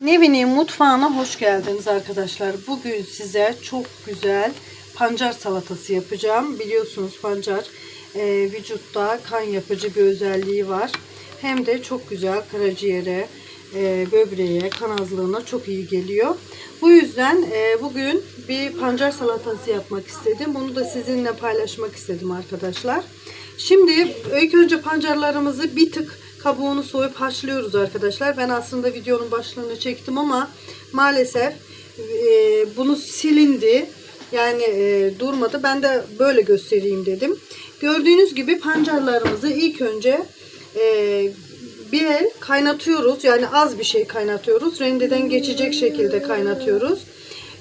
Nevin'in mutfağına hoş geldiniz arkadaşlar. Bugün size çok güzel pancar salatası yapacağım. Biliyorsunuz pancar e, vücutta kan yapıcı bir özelliği var. Hem de çok güzel karaciğere, e, böbreğe, kan azlığına çok iyi geliyor. Bu yüzden e, bugün bir pancar salatası yapmak istedim. Bunu da sizinle paylaşmak istedim arkadaşlar. Şimdi ilk önce pancarlarımızı bir tık kabuğunu soyup haşlıyoruz arkadaşlar. Ben aslında videonun başlığını çektim ama maalesef e, bunu silindi. Yani e, durmadı. Ben de böyle göstereyim dedim. Gördüğünüz gibi pancarlarımızı ilk önce e, bir el kaynatıyoruz. Yani az bir şey kaynatıyoruz. Rendeden geçecek şekilde kaynatıyoruz.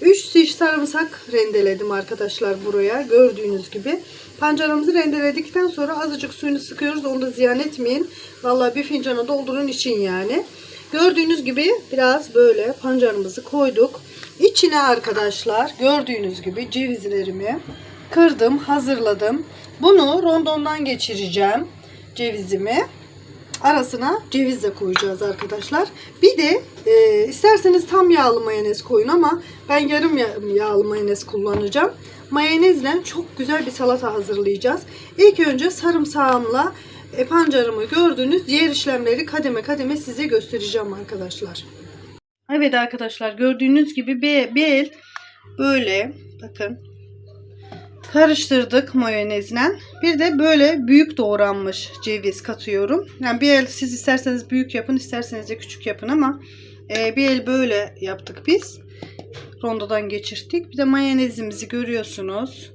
3 diş sarımsak rendeledim arkadaşlar buraya. Gördüğünüz gibi. Pancarımızı rendeledikten sonra azıcık suyunu sıkıyoruz. Onu da ziyan etmeyin. Vallahi bir fincana doldurun için yani. Gördüğünüz gibi biraz böyle pancarımızı koyduk. İçine arkadaşlar gördüğünüz gibi cevizlerimi kırdım, hazırladım. Bunu rondondan geçireceğim cevizimi arasına ceviz de koyacağız arkadaşlar. Bir de e, isterseniz tam yağlı mayonez koyun ama ben yarım ya- yağlı mayonez kullanacağım. Mayonezle çok güzel bir salata hazırlayacağız. İlk önce sarımsağımla e, pancarımı gördünüz. Diğer işlemleri kademe kademe size göstereceğim arkadaşlar. Evet arkadaşlar gördüğünüz gibi bir, bir el böyle bakın karıştırdık mayonezle. Bir de böyle büyük doğranmış ceviz katıyorum. Yani bir el siz isterseniz büyük yapın, isterseniz de küçük yapın ama e, bir el böyle yaptık biz. Rondodan geçirdik. Bir de mayonezimizi görüyorsunuz.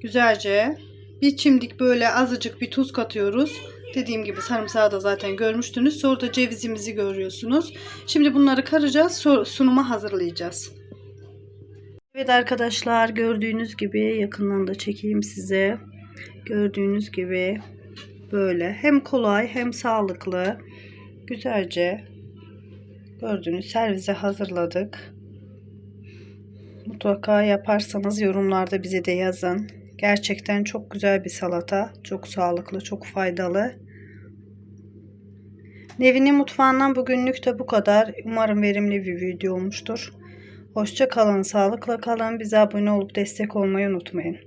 Güzelce bir çimdik böyle azıcık bir tuz katıyoruz. Dediğim gibi sarımsağı da zaten görmüştünüz. Sonra da cevizimizi görüyorsunuz. Şimdi bunları karacağız. Sunuma hazırlayacağız. Evet arkadaşlar gördüğünüz gibi yakından da çekeyim size. Gördüğünüz gibi böyle hem kolay hem sağlıklı güzelce gördüğünüz servise hazırladık. Mutlaka yaparsanız yorumlarda bize de yazın. Gerçekten çok güzel bir salata. Çok sağlıklı, çok faydalı. Nevin'in mutfağından bugünlük de bu kadar. Umarım verimli bir video olmuştur. Hoşça kalın, sağlıkla kalın. Bize abone olup destek olmayı unutmayın.